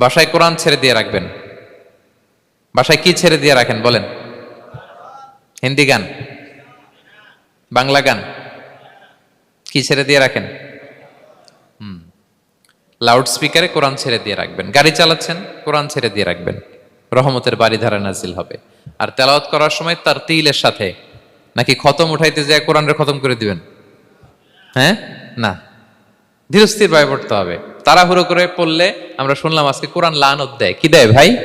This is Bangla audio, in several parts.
বাসায় কোরআন ছেড়ে দিয়ে রাখবেন। বাসায় কি ছেড়ে দিয়ে রাখেন বলেন? হিন্দি গান? বাংলা গান? কি ছেড়ে দিয়ে রাখেন? হুম। লাউড স্পিকারে কোরআন ছেড়ে দিয়ে রাখবেন। গাড়ি চালাচ্ছেন, কোরআন ছেড়ে দিয়ে রাখবেন। রহমতের বাড়ি ধারা নাজিল হবে। আর তেলাওয়াত করার সময় তার তিলের সাথে। নাকি খতম উঠাইতে যায় কোরআনের খতম করে দিবেন? হ্যাঁ? না। ধীরস্থির ভাবে পড়তে হবে। তাড়াহুড়ো করে পড়লে আমরা শুনলাম আজকে কোরআন লানত দেয়। কি দেয় ভাই?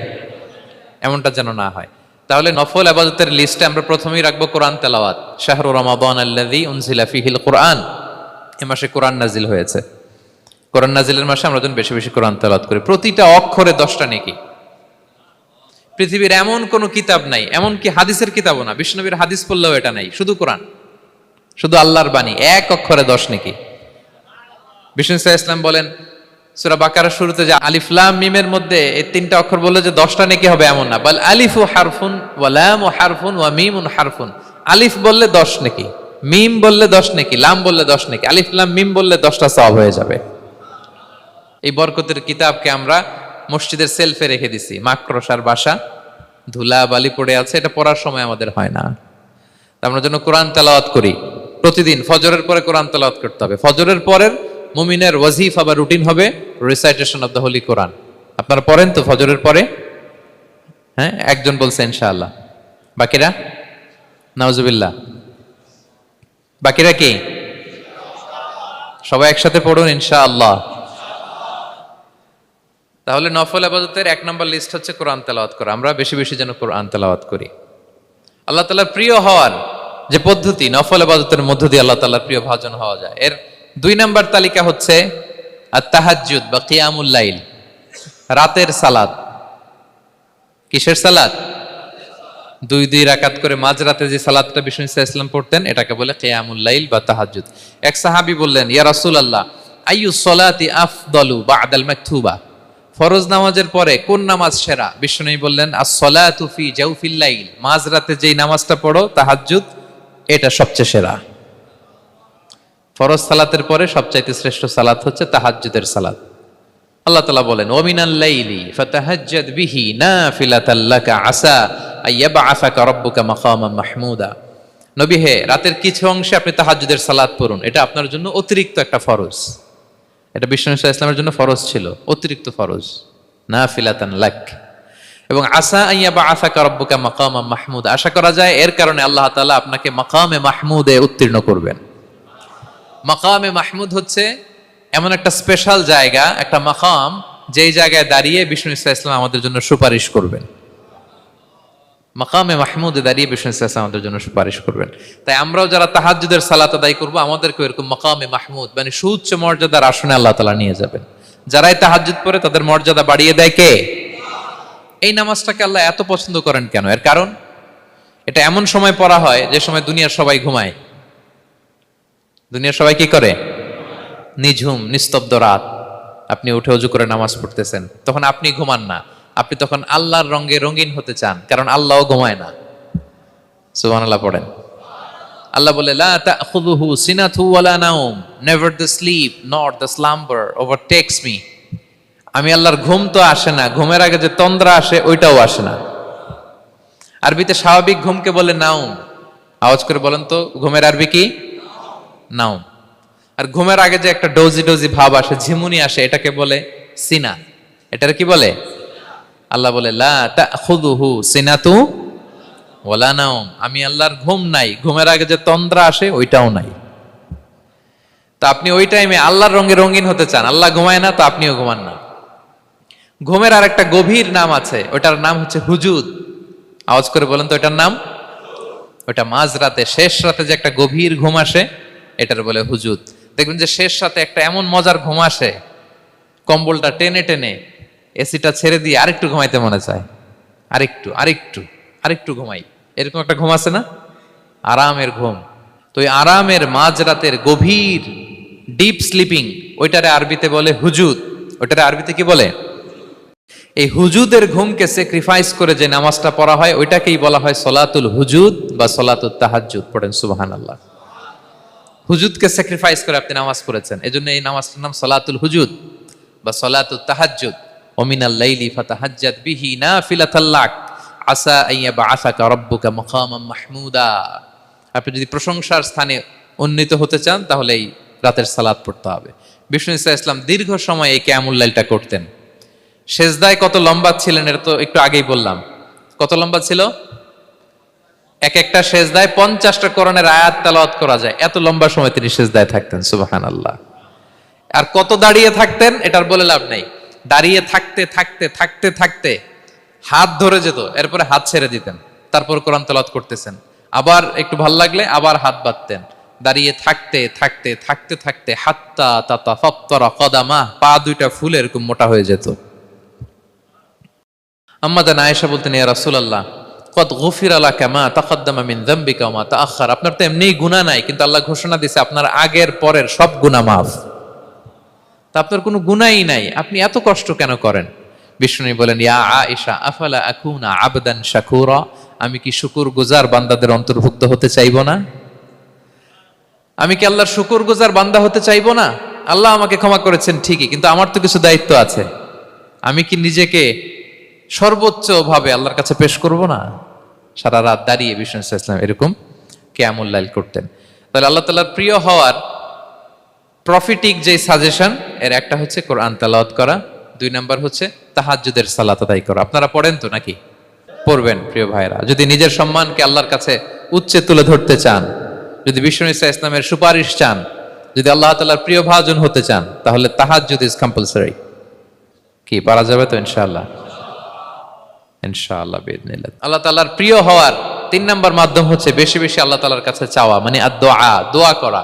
এমনটা যেন না হয়। তাহলে নফল আবাদতের লিস্টে আমরা প্রথমেই রাখব কোরআন তেলাওয়াত। শাহরু রমাদান আল্লাযী উনজিলা ফিহিল কোরআন। এ মাসে কোরআন নাজিল হয়েছে। কোরআন নাজিলের মাসে আমরা যেন বেশি বেশি কোরআন তেলাওয়াত করি। প্রতিটা অক্ষরে দশটা নেকি। পৃথিবীর এমন কোনো কিতাব নাই এমন কি হাদিসের কিতাবও না। বিষ্ণবীর হাদিস পড়লেও এটা নাই, শুধু কোরআন। শুধু আল্লাহর বাণী, এক অক্ষরে দশ নেকি। বিষ্ণু ইসলাম ইসলাম বলেন, সুরা বাকার শুরুতে যে আলিফলাম মিমের মধ্যে এই তিনটা অক্ষর বললে যে দশটা নেকি হবে এমন না। বল আলিফু হারফুন ওয়ালাম ও হারফুন ওয়া মিমুন হারফুন। আলিফ বললে দশ নেকি, মিম বললে দশ নেকি, লাম বললে দশ নেকি আলিফলাম মিম বললে দশটা সব হয়ে যাবে। এই বরকতের কিতাবকে আমরা মসজিদের সেলফে রেখে দিছি। মাকড়সার বাসা ধুলা বালি পড়ে আছে, এটা পড়ার সময় আমাদের হয় না। আমরা যেন কোরআন তেলাওয়াত করি। প্রতিদিন ফজরের পরে কোরআন তেলাওয়াত করতে হবে। ফজরের পরের মুমিনের ওয়াজিফা বা রুটিন হবে recitation of the holy Quran আপনারা পড়েন তো ফজরের পরে? হ্যাঁ একজন বলছে ইনশাআল্লাহ। বাকিরা? নাউজুবিল্লাহ। বাকিরা কি? সবাই একসাথে পড়ুন ইনশাআল্লাহ। তাহলে নফল আবাদতের এক নম্বর লিস্ট হচ্ছে কোরআন তেলাওয়াত করা। আমরা বেশি বেশি যেন কোরআন তেলাওয়াত করি। আল্লাহ তালার প্রিয় হওয়ার যে পদ্ধতি, নফল আবাদতের মধ্য দিয়ে আল্লাহ তালার প্রিয় ভাজন হওয়া যায়। এর দুই নম্বর তালিকা হচ্ছে তাহাজুদ বা কিয়ামুল্লাইল রাতের সালাদ কিসের সালাদ দুই দুই রাকাত করে মাঝরাতে যে সালাদটা বিষ্ণু ইসা ইসলাম পড়তেন, এটাকে বলে কেয়ামুল্লাইল বা তাহাজুদ এক সাহাবি বললেন, ইয়া রাসুল আল্লাহ আইয়ু সলাতি আফদলু বাদাল মাকতুবা? ফরজ নামাজের পরে কোন নামাজ সেরা? বিষ্ণু বললেন আর সলাতু ফি জাউফিল লাইল। মাঝরাতে যেই নামাজটা পড়ো, তাহাজ্জুদ, এটা সবচেয়ে সেরা। ফরজ সালাতের পরে সবচাইতে শ্রেষ্ঠ সালাত হচ্ছে তাহাজ্জুদের সালাত। আল্লাহ তালা বলেন, ওমিনাল লাইলি ফাতাহাজ্জাদ বিহি নাফিলাতাল লাকা আসা আইয়াবআসাকা রাব্বুকা মাকামাম মাহমুদা। নবী হে, রাতের কিছু অংশে আপনি তাহাজ্জুদের সালাত পড়ুন। এটা আপনার জন্য অতিরিক্ত একটা ফরজ। এটা ইসলাম ইসলামের জন্য ফরজ ছিল, অতিরিক্ত ফরজ। নাফিলাতান লাক। এবং আসা আইয়াবা আসাকা রব্বুকা মাকামাম মাহমুদ। আশা করা যায়, এর কারণে আল্লাহ তালা আপনাকে মাকামে মাহমুদে উত্তীর্ণ করবেন। মাকামে মাহমুদ হচ্ছে এমন একটা স্পেশাল জায়গা, একটা মাকাম, যেই জায়গায় দাঁড়িয়ে বিষ্ণু ইসলাম ইসলাম আমাদের জন্য সুপারিশ করবেন। মাকামে মাহমুদে দাঁড়িয়ে বিষ্ণু ইসলাম ইসলাম আমাদের জন্য সুপারিশ করবেন। তাই আমরাও যারা তাহাজ্জুদের সালাত আদায় করব আমাদেরকে এরকম মাকামে মাহমুদ মানে সুউচ্চ মর্যাদার আসনে আল্লাহ তালা নিয়ে যাবেন। যারাই তাহাজ্জুদ পরে তাদের মর্যাদা বাড়িয়ে দেয় কে? এই নামাজটাকে আল্লাহ এত পছন্দ করেন কেন? এর কারণ? এটা এমন সময় পড়া হয়, যে সময় দুনিয়ার সবাই ঘুমায়। দুনিয়ার সবাই কি করে? নিঝুম, নিস্তব্ধ রাত। আপনি উঠে উজু করে নামাজ পড়তেছেন। তখন আপনি ঘুমান না। আপনি তখন আল্লাহর রঙে রঙিন হতে চান, কারণ আল্লাহও ঘুমায় না। সুবহানাল্লাহ পড়েন। আল্লাহ বলে, লা সিনাতু ওয়ালা নাওম। Never the sleep not the slumber overtakes me আমি আল্লাহর ঘুম তো আসে না। ঘুমের আগে যে তন্দ্রা আসে, ওইটাও আসে না। আরবিতে স্বাভাবিক ঘুমকে বলে নাউম আওয়াজ করে বলেন তো, ঘুমের আরবি কি? নাউম আর ঘুমের আগে যে একটা ডোজি ডোজি ভাব আসে, ঝিমুনি আসে, এটাকে বলে সিনা। এটার কি বলে? আল্লাহ বলে, লা তাখুযুহু সিনাতু ওয়ালা নাওম। আমি আল্লাহর ঘুম নাই। ঘুমের আগে যে তন্দ্রা আসে, ওইটাও নাই। তা আপনি ওই টাইমে আল্লাহর রঙে রঙিন হতে চান, আল্লাহ ঘুমায় না, তো আপনিও ঘুমান না। ঘুমের আর একটা গভীর নাম আছে, ওটার নাম হচ্ছে হুজুদ। আওয়াজ করে বলেন তো ওটার নাম? ওটা মাঝ রাতে শেষ রাতে যে একটা গভীর ঘুম আসে এটার বলে হুজুদ। দেখবেন যে শেষ সাথে একটা এমন মজার ঘুম আসে, কম্বলটা টেনে টেনে এসিটা ছেড়ে দিয়ে আরেকটু ঘুমাইতে মনে চায়। আরেকটু আরেকটু আরেকটু ঘুমাই। এরকম একটা ঘুম আছে না? আরামের ঘুম। তো ওই আরামের মাঝ রাতের গভীর ডিপ স্লিপিং ওইটারে আরবিতে বলে হুজুদ। ওইটারে আরবিতে কি বলে? এই হুজুদের ঘুমকে স্যাক্রিফাইস করে যে নামাজটা পড়া হয়, ওইটাকেই বলা হয় সলাতুল হুজুদ বা সলাতুল তাহাজ্জুদ। পড়েন সুবাহান আল্লাহ হুজুদকে স্যাক্রিফাইস করে আপনি নামাজ পড়েছেন। এই জন্য এই নামাজটার নাম সলাতুল হুজুদ বা সলাতুল তাহাজ্জুদ। ওমিনাল লাইলি ফাতাহাজ্জাত বিহি নাফিলাতাল্লাক আসা আইয়া বাআসাকা রাব্বুকা মাকামাম মাহমুদা। আপনি যদি প্রশংসার স্থানে উন্নীত হতে চান, তাহলে এই রাতের সালাত পড়তে হবে। বিষ্ণু ইসা ইসলাম দীর্ঘ সময় এই ক্যামুল্লাইলটা করতেন। সেজদায় কত লম্বা ছিলেন, এটা তো একটু আগেই বললাম। কত লম্বা ছিল? এক একটা শেষ সেজদায় পঞ্চাশটা করণের আয়াত তালাওয়াত করা যায়। এত লম্বা সময় তিনি সেজদায় থাকতেন সুবাহান আল্লাহ আর কত দাঁড়িয়ে থাকতেন, এটার বলে লাভ নেই। দাঁড়িয়ে থাকতে থাকতে থাকতে থাকতে হাত ধরে যেত, এরপরে হাত ছেড়ে দিতেন। তারপর কোরআন তেলাওয়াত করতেছেন। আবার একটু ভালো লাগলে আবার হাত বাঁধতেন। দাঁড়িয়ে থাকতে থাকতে থাকতে থাকতে হাত্তা তাতা ফত্তরা কদামা, পা দুইটা ফুল এরকম মোটা হয়ে যেত। আম্মাদান আয়েশা বলতেন, ইয়া রাসূলুল্লাহ কত গফির আলা কামা তাকাদ্দামা মিন যামবিকা ওয়া মা তাআখার। আপনার তো এমনিই গুনাহ নাই, কিন্তু আল্লাহ ঘোষণা দিয়েছে আপনার আগের পরের সব গুনাহ মাফ। তা আপনার কোনো গুনাহই নাই, আপনি এত কষ্ট কেন করেন? বিষ্ণু বলেন, ইয়া আয়েশা, আফালা আকুনা আবদান শাকুরা? আমি কি শুকুর গুজার বান্দাদের অন্তর্ভুক্ত হতে চাইব না? আমি কি আল্লাহর শুকুর গুজার বান্দা হতে চাইব না? আল্লাহ আমাকে ক্ষমা করেছেন ঠিকই, কিন্তু আমার তো কিছু দায়িত্ব আছে। আমি কি নিজেকে সর্বোচ্চ ভাবে আল্লাহর কাছে পেশ করব না? সারা রাত দাঁড়িয়ে বিষ্ণু ইসলাম এরকম কেয়ামুল্লাইল করতেন। তাহলে আল্লাহ তালার প্রিয় হওয়ার প্রফিটিক যে সাজেশন এর একটা হচ্ছে কোরআন তালাওয়াত করা, দুই নাম্বার হচ্ছে তাহাজ্জুদের সালাত আদায় করা। আপনারা পড়েন তো নাকি? পড়বেন, প্রিয় ভাইরা যদি নিজের সম্মানকে আল্লাহর কাছে উচ্চে তুলে ধরতে চান, যদি বিষ্ণু ইসা ইসলামের সুপারিশ চান, যদি আল্লাহ তালার প্রিয় ভাজন হতে চান, তাহলে তাহাজ্জুদ ইজ কম্পালসারি কি, পারা যাবে তো ইনশাআল্লাহ? ইনশাআল্লাহ বিদিনিল্লাহ আল্লাহ তাআলার প্রিয় হওয়ার তিন নম্বর মাধ্যম হচ্ছে বেশি বেশি আল্লাহ তাআলার কাছে চাওয়া মানে আর দোয়া দোয়া করা।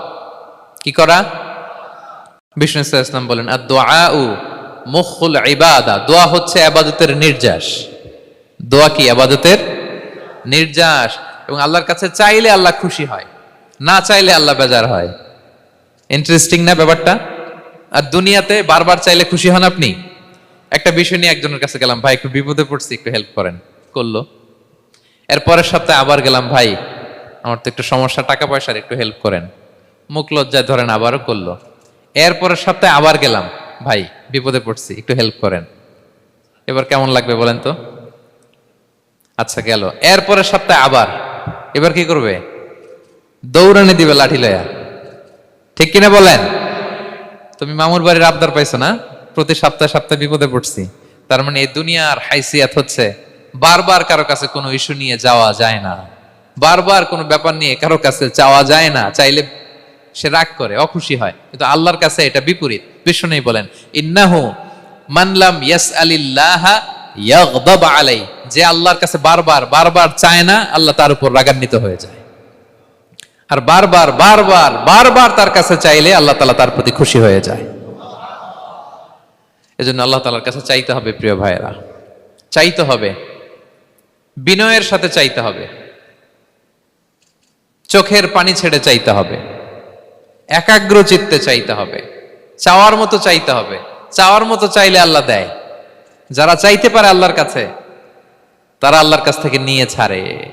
কি করা? বিষ্ণু ইসলাম বলেন আর দোয়া উ মুখুল ইবাদা দোয়া হচ্ছে আবাদতের নির্যাস। দোয়া কি? আবাদতের নির্যাস। এবং আল্লাহর কাছে চাইলে আল্লাহ খুশি হয়, না চাইলে আল্লাহ বেজার হয়। ইন্টারেস্টিং না ব্যাপারটা? আর দুনিয়াতে বারবার চাইলে খুশি হন আপনি? একটা বিষয় নিয়ে একজনের কাছে গেলাম, ভাই, একটু বিপদে পড়ছি, একটু হেল্প করেন। করল। এর পরের সপ্তাহে আবার গেলাম, ভাই, আমার তো একটু সমস্যা, টাকা পয়সার একটু হেল্প করেন। মুখ লজ্জায় ধরেন আবারও করল। এর পরের সপ্তাহে আবার গেলাম, ভাই, বিপদে পড়ছি, একটু হেল্প করেন। এবার কেমন লাগবে বলেন তো? আচ্ছা গেল। এর পরের সপ্তাহে আবার। এবার কি করবে? দৌড়ানি দিবে লাঠি লয়া। ঠিক কিনা বলেন? তুমি মামুর বাড়ির আবদার পাইছো না? প্রতি সপ্তাহে সপ্তাহে বিপদে পড়ছি। তার মানে এই দুনিয়ার হাইসিয়াত হচ্ছে, বারবার কারও কাছে কোনো ইস্যু নিয়ে যাওয়া যায় না। বারবার কোনো ব্যাপার নিয়ে কারও কাছে চাওয়া যায় না। চাইলে সে রাগ করে, অখুশি হয়। কিন্তু আল্লাহর কাছে এটা বিপরীত। বিশ্ব নেই বলেন, ইন্নাহু মানলাম ইয়াস আলিল্লাহ ইয়াগদাব আলাই। যে আল্লাহর কাছে বারবার বারবার চায় না, আল্লাহ তার উপর রাগান্বিত হয়ে যায়। আর বারবার বারবার বারবার তার কাছে চাইলে আল্লাহ তালা তার প্রতি খুশি হয়ে যায়। এজন্য আল্লাহ তালার কাছে চাইতে হবে, প্রিয় ভাইয়েরা। চাইতে হবে। বিনয়ের সাথে চাইতে হবে। চোখের পানি ছেড়ে চাইতে হবে। একাগ্র চিত্তে চাইতে হবে। চাওয়ার মতো চাইতে হবে। চাওয়ার মতো চাইলে আল্লাহ দেয়। যারা চাইতে পারে আল্লাহর কাছে, তারা আল্লাহর কাছ থেকে নিয়ে ছাড়ে।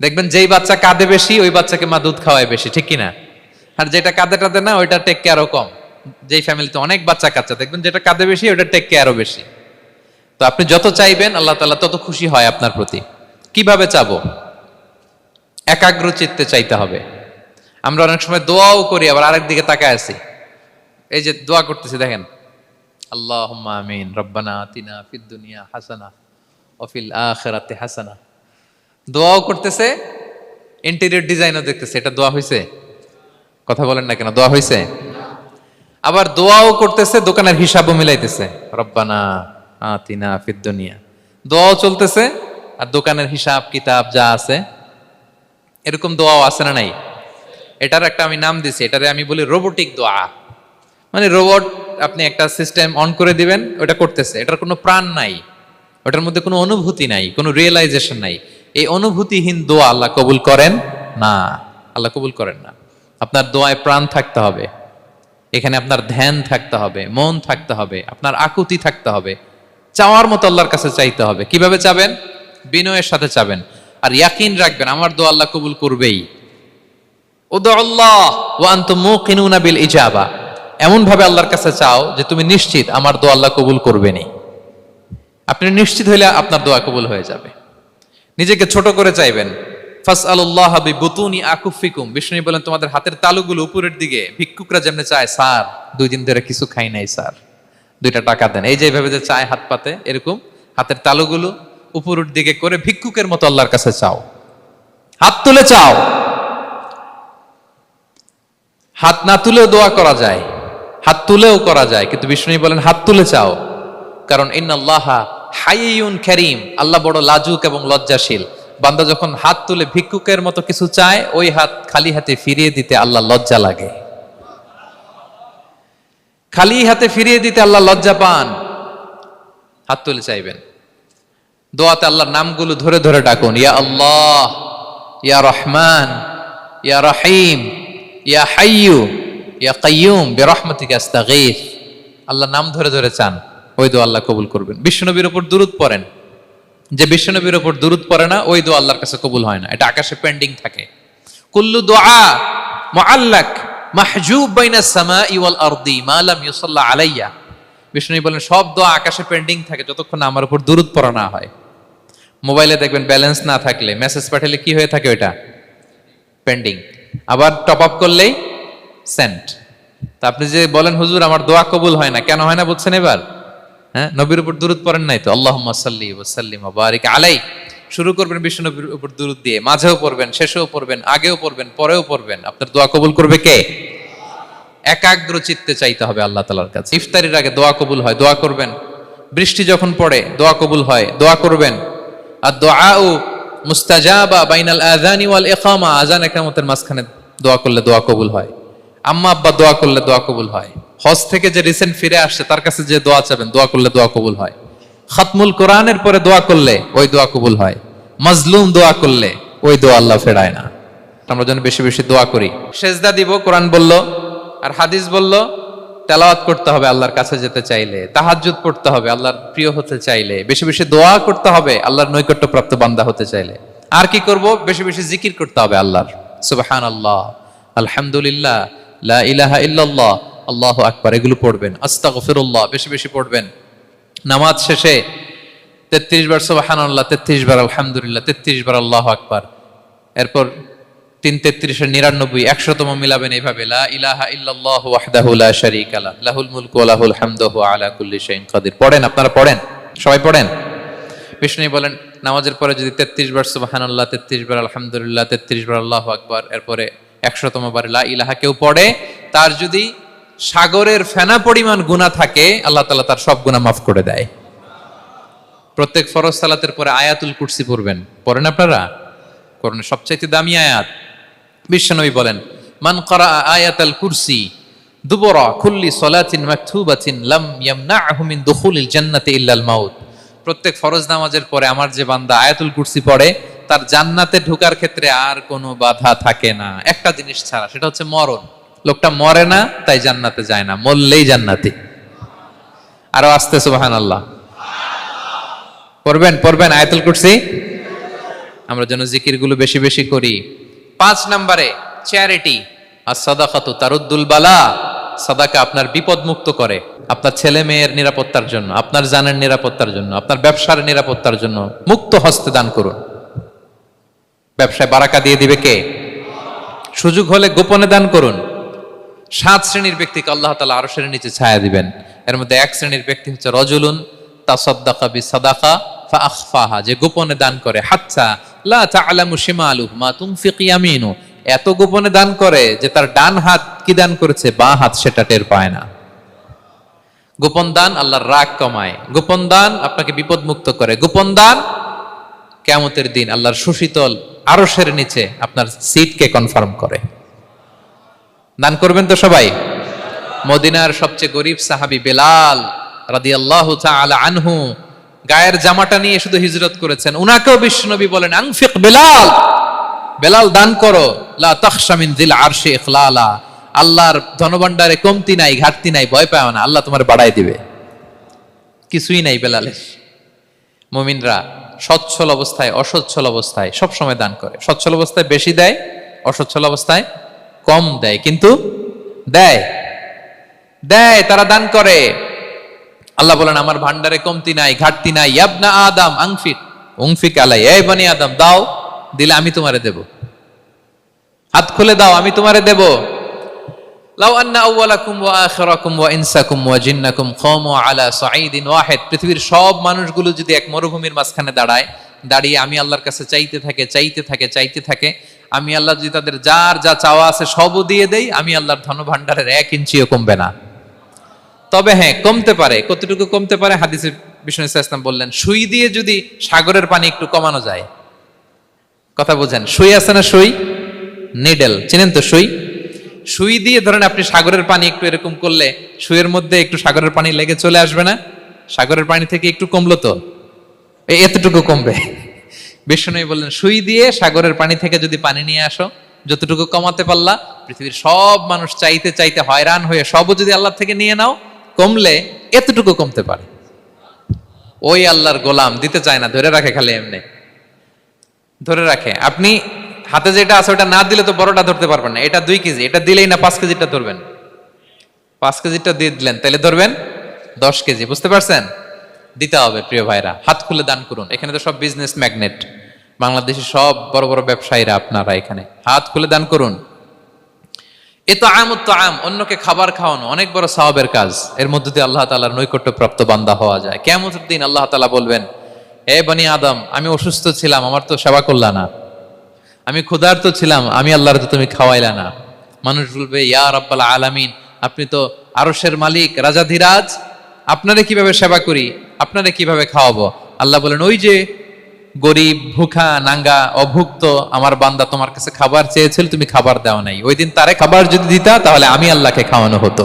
দেখবেন যেই বাচ্চা কাঁদে বেশি, ওই বাচ্চাকে মা দুধ খাওয়ায় বেশি, ঠিক কিনা? আর যেটা কাঁদে টাদে না, ওইটা টেক কেয়ারও কম। যেই ফ্যামিলিতে অনেক বাচ্চা কাচ্চা, দেখবেন যেটা কাঁদে বেশি ওইটা টেক কেয়ারও বেশি। তো আপনি যত চাইবেন, আল্লাহ তাআলা তত খুশি হয় আপনার প্রতি। কীভাবে চাবো? একাগ্র চিত্তে চাইতে হবে। আমরা অনেক সময় দোয়াও করি, আবার আরেক দিকে তাকায় আছি। এই যে দোয়া করতেছি, দেখেন। আল্লাহ আমিন, রব্বানা ফিদ দুনিয়া হাসানা অফিল আখেরাতে হাসানা। দোয়াও করতেছে ইন্টেরিয়র ডিজাইনও দেখতেছে। এটা দোয়া হয়েছে কথা বলেন না কেন, দোয়া হয়েছে আবার দোয়াও করতেছে, দোকানের হিসাবও মিলাইতেছে। রব্বানা আতিনা ফিদ দুনিয়া। দোয়াও চলতেছে, আর দোকানের হিসাব, কিতাব যা আছে, এরকম দোয়াও আছে না নাই? এটার একটা আমি নাম দিছি, এটারে আমি বলি রোবোটিক দোয়া। মানে রোবট আপনি একটা সিস্টেম অন করে দিবেন ওটা করতেছে। এটার কোনো প্রাণ নাই ওটার মধ্যে কোনো অনুভূতি নাই, কোনো রিয়েলাইজেশন নাই। এই অনুভূতিহীন দোয়া আল্লাহ কবুল করেন? না, আল্লাহ কবুল করেন না। আপনার দোয়ায় প্রাণ থাকতে হবে। এখানে আপনার ধ্যান থাকতে হবে, মন থাকতে হবে, আপনার আকুতি থাকতে হবে, চাওয়ার মতো আল্লাহর কাছে চাইতে হবে। কীভাবে চাবেন? বিনয়ের সাথে চাবেন। আর ইয়াকিন রাখবেন, আমার দোয়া আল্লাহ কবুল করবেই। এমন ভাবে আল্লাহর কাছে চাও যে তুমি নিশ্চিত আমার দোয়া আল্লাহ কবুল করবেনি আপনি নিশ্চিত হইলে আপনার দোয়া কবুল হয়ে যাবে। নিজেকে ছোট করে চাইবেন। ফাস আল্লাহ বুতুনি আকুফিকুম। বিষ্ণু বলেন, তোমাদের হাতের তালুগুলো উপরের দিকে ভিক্ষুকরা যেমনি চায়, স্যার, দুই দিন ধরে কিছু খাই নাই, স্যার। দুইটা টাকা দেন। এই যে এইভাবে যে চায় হাত পাতে, এরকম হাতের তালুগুলো উপরের দিকে করে ভিক্ষুকের মতো আল্লাহর কাছে চাও। হাত তুলে চাও। হাত না তুলেও দোয়া করা যায়, হাত তুলেও করা যায়, কিন্তু বিষ্ণু বলেন, হাত তুলে চাও। কারণ ইন্নাল্লাহ হাইয়ুন করিম, আল্লাহ বড় লাজুক এবং লজ্জাশীল। বান্দা যখন হাত তুলে ভিক্ষুকের মতো কিছু চায়, ওই হাত খালি হাতে ফিরিয়ে দিতে আল্লাহ লজ্জা লাগে। খালি হাতে ফিরিয়ে দিতে আল্লাহ লজ্জা পান। হাত তুলে চাইবেন। দোয়াতে আল্লাহর নামগুলো ধরে ধরে ডাকুন, ইয়া আল্লাহ, ইয়া রহমান, ইয়া রহিম, ইয়া হাইয়ু, ইয়া কাইয়ুম, বিরহমাতিকা আস্তাগীথ আল্লাহ নাম ধরে ধরে চান। ওই দোয়া আল্লাহ কবুল করবেন। বিশ্বনবীর উপর দুরুদ পড়েন। যে বিশ্বনবীর ওপর দুরুদ পড়ে না, ওই দোয়া আল্লাহর কাছে কবুল হয় না। এটা আকাশে পেন্ডিং থাকে। কুল্লু দোয়া মুআল্লাক মাহজুব বাইনা সামাই ওয়াল আরদি মা লাম ইউসাল্লা আলাইয়া। বিষ্ণু বলেন, সব দোয়া আকাশে পেন্ডিং থাকে, যতক্ষণ আমার উপর দুরুদ পড়া না হয়। মোবাইলে দেখবেন ব্যালেন্স না থাকলে, মেসেজ পাঠালে কি হয়ে থাকে ওটা পেন্ডিং আবার টপ আপ করলেই সেন্ট তা আপনি যে বলেন, হুজুর, আমার দোয়া কবুল হয় না। কেন হয় না বলছেন এবার? হ্যাঁ? নবীর উপর দুরুদ পড়েন নাই তো? আল্লাহ সাল্লি ওসাল্লিম বারিক আলাই শুরু করবেন বিশ্ব নবীর উপর দুরুদ দিয়ে, মাঝেও পড়বেন, শেষেও পড়বেন, আগেও পড়বেন, পরেও পড়বেন। আপনার দোয়া কবুল করবে কে? একাগ্র চিত্তে চাইতে হবে আল্লাহ তালার কাছে। ইফতারির আগে দোয়া কবুল হয়, দোয়া করবেন। বৃষ্টি যখন পড়ে, দোয়া কবুল হয়, দোয়া করবেন। আর দোয়া ও মুস্তাজাবা বাইনাল আজানি ওয়াল ইকামা আজান একামতের মাঝখানে দোয়া করলে দোয়া কবুল হয়। আম্মা আব্বা দোয়া করলে দোয়া কবুল হয়। হজ থেকে যে রিসেন্ট ফিরে আসছে, তার কাছে যে দোয়া চাবেন, দোয়া করলে দোয়া কবুল হয়। খাতমুল কোরআনের পরে দোয়া করলে ওই দোয়া কবুল হয়। মাজলুম দোয়া করলে ওই দোয়া আল্লাহ ফেরায় না। আমরা যেন বেশি বেশি দোয়া করি। সেজদা দিব, কোরআন বলল, আর হাদিস বলল, তেলাওয়াত করতে হবে আল্লাহর কাছে যেতে চাইলে, তাহাজ্জুদ পড়তে হবে আল্লাহর প্রিয় হতে চাইলে, বেশি বেশি দোয়া করতে হবে আল্লাহর নৈকট্য প্রাপ্ত বান্দা হতে চাইলে। আর কি করব? বেশি বেশি জিকির করতে হবে আল্লাহর। সুবহান আল্লাহ আলহামদুলিল্লাহ, লা ইলাহা ইল্লাল্লাহ আল্লাহু আকবার, এগুলো পড়বেন। আস্তাগফিরুল্লাহ, বেশি বেশি পড়বেন। নামাজ শেষে তেত্রিশ বার সুবহানাল্লাহ, তেত্রিশ বার আলহামদুলিল্লাহ, তেত্রিশ বার আল্লাহ আকবার। এরপর তিন তেত্রিশের নিরানব্বই, একশোতম মিলাবেন এইভাবে পড়েন, আপনারা পড়েন? সবাই পড়েন? বিষ্ণু বলেন, নামাজের পরে যদি তেত্রিশ বার সুবহানাল্লাহ, তেত্রিশ বার আলহামদুলিল্লাহ, তেত্রিশ বার আল্লাহু আকবার, এরপরে একশোতম বার লা ইলাহা কেউ পড়ে, তার যদি সাগরের ফেনা পরিমাণ গুনাহ থাকে, আল্লাহ তাআলা তার সব গুনাহ মাফ করে দেয়। প্রত্যেক ফরজ সালাতের পরে আয়াতুল কুরসি পড়বেন। পড়েন আপনারা? কোরআনের সবচাইতে দামি আয়াত। বিশ্বনবী বলেন, মান করা আয়াতাল কুরসি দুবরা কুল্লি সলাতিন মাকতুবাতিন লাম ইয়ামনাহু মিন দুখুলিল জান্নাতি ইল্লাল মাউত। প্রত্যেক ফরজ নামাজের পরে আমার যে বান্দা আয়াতুল কুরসি পড়ে, তার জান্নাতে ঢোকার ক্ষেত্রে আর কোনো বাধা থাকে না। একটা জিনিস ছাড়া, সেটা হচ্ছে মরণ। লোকটা মরে না, তাই জান্নাতে যায় না, মরলেই জান্নাতি। আরও আসতে সুবাহান আল্লাহ পড়বেন পড়বেন, আয়াতুল কুরসি। আমরা যেন জিকিরগুলো বেশি বেশি করি। পাঁচ নম্বরে চ্যারিটি আর সাদাকাতু তারুদ্দুল বালা। সাদাকা আপনার বিপদ মুক্ত করে। আপনার ছেলে মেয়ের নিরাপত্তার জন্য, আপনার জানের নিরাপত্তার জন্য, আপনার ব্যবসার নিরাপত্তার জন্য মুক্ত হস্তে দান করুন। ব্যবসায় বারাকা দিয়ে দিবে কে? সুযোগ হলে গোপনে দান করুন। সাত শ্রেণির ব্যক্তিকে আল্লাহ তালা আরও শ্রেণির নিচে ছায়া দিবেন। এর মধ্যে এক শ্রেণির ব্যক্তি হচ্ছে রজুলুন, তাসাদ্দাকা বি সাদাকা ফাআখফাহা, যে গোপনে দান করে হাচ্ছা লা তাআলামু শিমালুহু, মা তুনফিকু ইয়ামিনু। এত গোপনে দান করে যে তার ডান হাত কি দান করেছে, বাঁ হাত সেটা টের পায় না। গোপন দান আল্লাহর রাগ কমায়। গোপন দান আপনাকে বিপদ মুক্ত করে। গোপন দান কেমতের দিন আল্লাহর সুশীতল আরশের নিচে আপনার সিটকে কনফার্ম করে। দান করবেন তো সবাই? মদিনার সবচেয়ে গরিব সাহাবি বেলাল রাদিয়াল্লাহু তাআলা আনহু গায়ের জামাটা নিয়ে শুধু হিজরত করেছেন। উনাকেও বিশ্বনবী বলেন, আংফিক বেলাল বেলাল দান করো। লা তাখশা মিন যিল আরশি ইখলালা। আল্লাহর ধনভাণ্ডারে কমতি নাই, ঘাটতি নাই, ভয় পাও না, আল্লাহ তোমার বাড়াই দিবে। কিছুই নাই বেলালের। মুমিনরা সচ্ছল অবস্থায়, অসচ্ছল অবস্থায় সব সময় দান করে। সচ্ছল অবস্থায় বেশি দেয়, অসচ্ছল অবস্থায় কম দেয়, কিন্তু দেয়। দেয়, তারা দান করে। আল্লাহ বলেন, আমার ভান্ডারে কমতি নাই, ঘাটতি নাই। ইয়াবনা আদম, আংফিক, উংফিক আলাই। এই বানি আদম, দাও, দিলে আমি তোমারে দেব। হাত খুলে দাও, আমি তোমারে দেব। লাউ আন্না আউওয়ালাকুম ওয়া আখিরাকুম ওয়া ইনসাকুম ওয়া জিন্নাকুম খামু আলা সাঈদিন ওয়াহিদ। পৃথিবীর সব মানুষগুলো যদি এক মরুভূমির মাঝখানে দাঁড়ায়, দাঁড়িয়ে আমি আল্লাহর কাছে চাইতে থাকে চাইতে থাকে চাইতে থাকে আমি আল্লাহ যদি তাদের যার যা চাওয়া আছে সবও দিয়ে দেই, আমি আল্লাহর ধনভাণ্ডারের এক ইঞ্চিও কমবে না। তবে হ্যাঁ কমতে পারে, কতটুকু কমতে পারে হাদিসে বিষ্ণু ইসলাম বললেন, সুই দিয়ে যদি সাগরের পানি একটু কমানো যায়, কথা বোঝেন, সুই আছে না সুই? নিডেল, চিনেন তো সুই? সুই দিয়ে ধরেন আপনি সাগরের পানি একটু এরকম করলে, সুইয়ের মধ্যে একটু সাগরের পানি লেগে চলে আসবে না? সাগরের পানি থেকে একটু কমলো তো? এতটুকু কমবে। বিষ্ণু বললেন, সুই দিয়ে সাগরের পানি থেকে যদি পানি নিয়ে আসো, যতটুকু কমাতে পারলা, পৃথিবীর সব মানুষ চাইতে চাইতে হয়রান হয়ে সবও যদি আল্লাহ থেকে নিয়ে নাও, কমলে এতটুকু কমতে পারে। ওই আল্লাহর গোলাম দিতে চায় না, ধরে রাখে খালি এমনি। ধরে রাখে, আপনি হাতে যেটা আছে ওটা না দিলে তো বড়টা ধরতে পারবেন না, এটা দুই কেজি, এটা দিলেই না পাঁচ কেজিটা ধরবেন। পাঁচ কেজিটা দিয়ে দিলেন তাহলে ধরবেন দশ কেজি, বুঝতে পারছেন? দিতে হবে, প্রিয় ভাইরা। হাত খুলে দান করুন। এখানে তো সব বিজনেস ম্যাগনেট বাংলাদেশের সব বড় বড় ব্যবসায়ীরা আপনারা এখানে। হাত খুলে দান করুন। এ তো আম তো আম অন্যকে খাবার খাওয়ানো, অনেক বড় সাহাবের কাজ। এর মধ্যে দিয়ে আল্লাহ তালার নৈকট্য প্রাপ্ত বান্দা হওয়া যায়। কেমন দিন আল্লাহ তালা বলবেন, এ বনি আদম, আমি অসুস্থ ছিলাম, আমার তো সেবা করলা না। আমি ক্ষুধার্ত ছিলাম, আমি আল্লাহর তো তুমি খাওয়াইলা না। মানুষ বলবে, ইয়া রাব্বাল আলামিন, আপনি তো আরসের মালিক, রাজাধিরাজ। আপনারে কীভাবে সেবা করি? আপনারে কীভাবে খাওয়াবো? আল্লাহ বলেন, ওই যে গরিব, ভুখা, নাঙ্গা, অভুক্ত, আমার বান্দা তোমার কাছে খাবার চেয়েছিল, তুমি খাবার দেওয়া নাই। ওই দিন তারে খাবার যদি দিতা, তাহলে আমি আল্লাহকে খাওয়ানো হতো।